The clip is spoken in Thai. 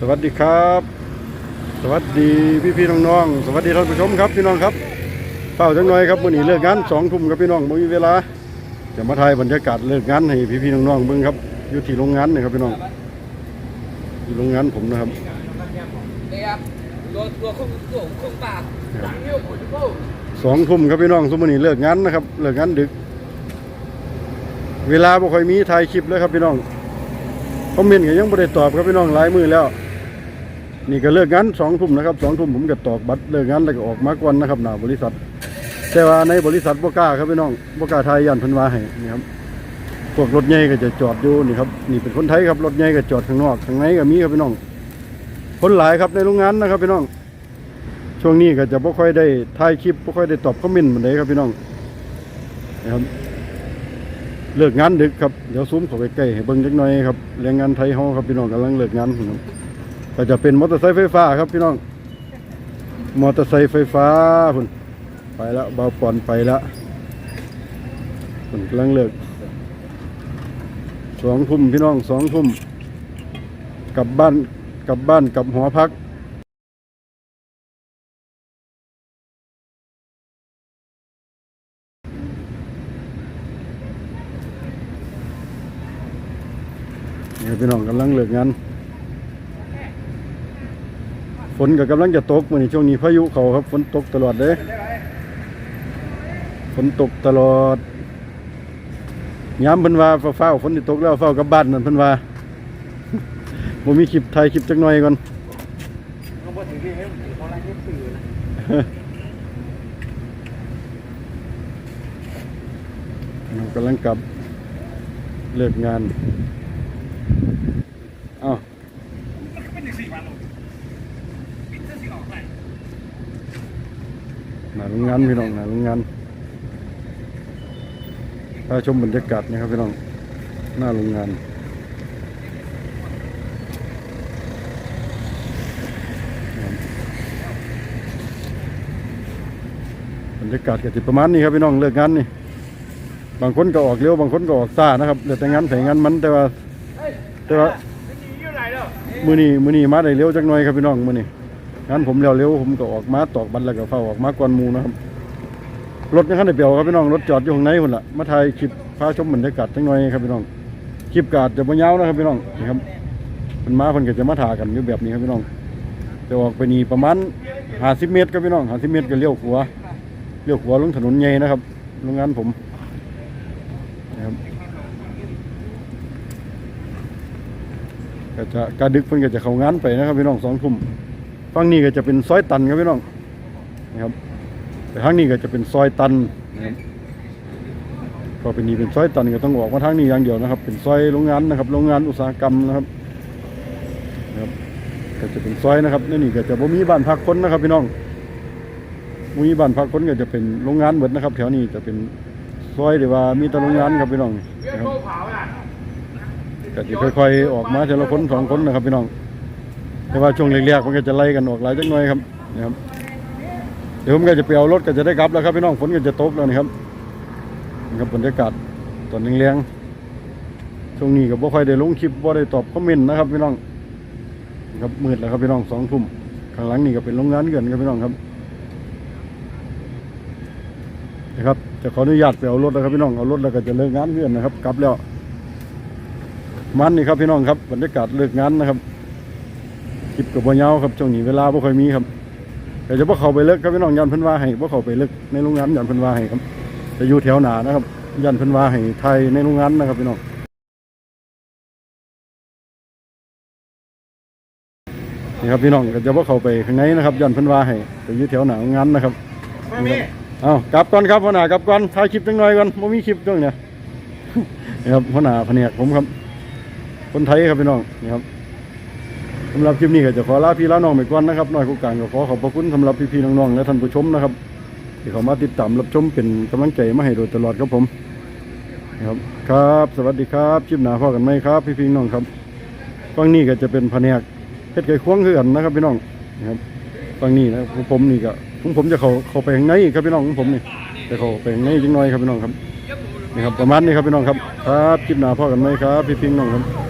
สวัสดีครับ สวัสดีพี่พี่ๆน้องๆสวัสดีท่านผู้ชมครับพี่น้องครับเฝ้าจังหน่อยครับมื้อนี้เลิกงานสองทุ่มครับพี่น้องบ่มีเวลาจะมาถ่ายบรรยากาศเลิกงานให้พี่พี่ๆน้องๆเบิ่งครับอยู่ที่โรงงานนี่ครับพี่น้องอยู่โรงงานผมนะครับสองทุ่มครับพี่น้องสมมื้อนี้เลิกงานนะครับเลิกงานดึก เวลาบ่ค่อยมีถ่ายคลิปเลยครับพี่น้องคอมเมนต์ก็ยังบ่ได้ตอบครับพี่น้องหลายมือแล้ว นี่ก็เลิกงานสองทุ่มนะครับสองทุ่มผมก็ตอกบัตรเลิกงานแล้วก็ออกมาก่อนนะครับหน้าบริษัท แต่ว่าในบริษัทบกล้าครับพี่น้องบกล้าไทยยันพิ่นวาให้นี่ครับพวกรถใหญ่ก็จะจอดอยู่นี่ครับนี่เป็นคนไทยครับรถใหญ่ก็จอดข้างนอกข้างในก็มีครับพี่น้อง คนหลายครับในโรงงานนะครับพี่น้อง ช่วงนี้ก็จะบ่ค่อยได้ถ่ายคลิปบ่ค่อยได้ตอบคอมเมนต์ปานใดครับพี่น้องนะครับเลิกงานดึกครับเดี๋ยวซูมเข้าไปใกล้ให้เบิ่งจักน่อยครับแรงงานไทยเฮาครับพี่น้องกำลังเลิกงานครับ ก็จะเป็นมอเตอร์ไซค์ไฟฟ้าครับพี่น้อง มอเตอร์ไซค์ไฟฟ้าพุ่นไปแล้วเบาปอนไปแล้วพุ่นกำลังเลิกสองทุ่มพี่น้องสองทุ่มกลับบ้านกลับบ้านกลับหอพักนี่พี่น้องกำลังเลิกงาน ฝนก็กำลังจะตกมื่อนี้ช่วงนี้พายุเขาครับ ฝนตกตลอดเลยฝนตกตลอดย้ำเพิ่นว่าฟ้าฝนตกแล้วเฝ้ากับบ้านนั่นเพิ่นว่าผมมีคลิปถ่ายคลิปจักหน่อยก่อนกำลังกลับเลิกงานอ้าว หน้าโรงงานพี่น้องหน้าโรงงานถ้าชมบรรยากาศนะครับพี่น้องหน้าโรงงานบรรยากาศก็สิประมาณนี้ครับพี่น้องเลิกงานนี่บางคนก็ออกเร็วบางคนก็ออกซ่านะครับเหลือแต่งานใส่งานมันแต่ว่าแต่ว่า cái gì như này đâu มือนี้มือนี้มาได้เร็วจักหน่อยครับพี่น้องมือนี้ งานผมเร็วเร็วผมก็ออกมาตอกบัตรแล้วก็เฝ้าออกมากวนมูนะครับรถยังคันได้เปรียวครับพี่น้องรถจอดอยู่ข้างในคนละมาถ่ายคลิปพาชมบรรยากาศจักหน่อยครับพี่น้องคลิปกาดจะบ่ยาวนะครับพี่น้องนี่ครับเป็นม้าคนก็จะมาถ่ากันอยู่แบบนี้ครับพี่น้องจะออกไปนี่ประมาณ50เมตรครับพี่น้อง50เมตรก็เลี้ยวขวาเลี้ยวขวาลงถนนใหญ่นะครับโรงงานผมนะครับก็จะการดึกเพิ่นก็จะเข้างานไปนะครับพี่น้องสองทุ่ม ฝั่งนี้ก็จะเป็นซอยตันครับพี่น้องนะครับแต่ทางนี้ก็จะเป็นซอยตันนะครับพอเป็นนี้เป็นซอยตันก็ต้องออกมาทางนี้อย่างเดียวนะครับ เป็นซอยโรงงานนะครับ โรงงานอุตสาหกรรมนะครับนะครับก็จะเป็นซอยนะครับนนี่ก็จะบ่มีบ้านพักคนนะครับ พี่น้องบ่มีบ้านพักคนก็จะเป็นโรงงานเหมดนะครับ แถวนี้จะเป็นซอยหรือว่ามีแต่โรงงานครับพี่น้องนะครับก็จะค่อยๆออกมาทีละคนสองคนนะครับพี่น้อง แต่ว่าช่วงแรกๆมันก็จะไล่กันออกหลายจังหน่อยครับนะครับเดี๋ยวผมก็จะไปเอารถก็จะได้กลับแล้วครับพี่น้องฝนก็จะตกแล้วนี่ครับนี่ครับบรรยากาศตอนแรงๆช่วงนี้ก็บ่ค่อยได้ลงคลิปบ่ได้ตอบคอมเมนต์นะครับพี่น้องครับมืดแล้วครับพี่น้องสองทุ่มข้างหลังนี่ก็เป็นโรงงานเกินครับพี่น้องครับนะครับจะขออนุญาตไปเอารถแล้วครับพี่น้องเอารถแล้วก็จะเลิกงานเพื่อนนะครับกลับแล้วมันนี่ครับพี่น้องครับบรรยากาศเลิกงานนะครับ ลิปกับบ่ยาวครับช่วงนี้เวลาบ่ค่อยมีครับแต่จะบ่เข้าไปเลิกครับพี่น้องยันเพิ่นว่าให้บ่เข้าไปเลิกในโรงงานยันเพิ่นว่าให้ครับจะอยู่แถวหน้านะครับ ยันเพิ่นว่าให้ไทยในโรงงานนะครับพี่น้องนี่ครับพี่น้องก็จะบ่เข้าไปข้างในนะครับยันเพิ่นว่าให้จะอยู่แถวหน้าโรงงานนะครับ mami เอากลับก่อนครับหัวหน้ากลับก่อนถ่ายคลิปจังหน่อยก่อนบ่มีคลิปตรงเนี้ยนี่ครับหัวหน้าแผนกผมครับ คนไทยครับพี่น้องนี่ครับสำหรับคลิปนี้ก็จะขอลาพี่ลาน้องไปก่อนนะครับน้อยผู้กางก็ขอขอบพระคุณสำหรับพี่ๆน้องๆและท่านผู้ชมนะครับ ที่เขามาติดตามรับชมเป็นกำลังใจมาให้โดยตลอดครับผมนะครับครับ สวัสดีครับคลิปหน้าพ่อกันไหมครับ พี่ๆน้องครับฝั่งนี้ก็จะเป็นแผนกเฮ็ดไก่ควงคือกันนะครับพี่น้องนะครับฝั่งนี้นะผมนี่ก็ของผมจะเขาเขาไปข้างในครับพี่น้องของผมนี่จะเขาไปข้างในจังน้อยครับพี่น้องครับนี่ครับประมาณนี้ครับพี่น้องครับครับคลิปหน้าพ่อกันไหมครับ พี่ๆน้องครับ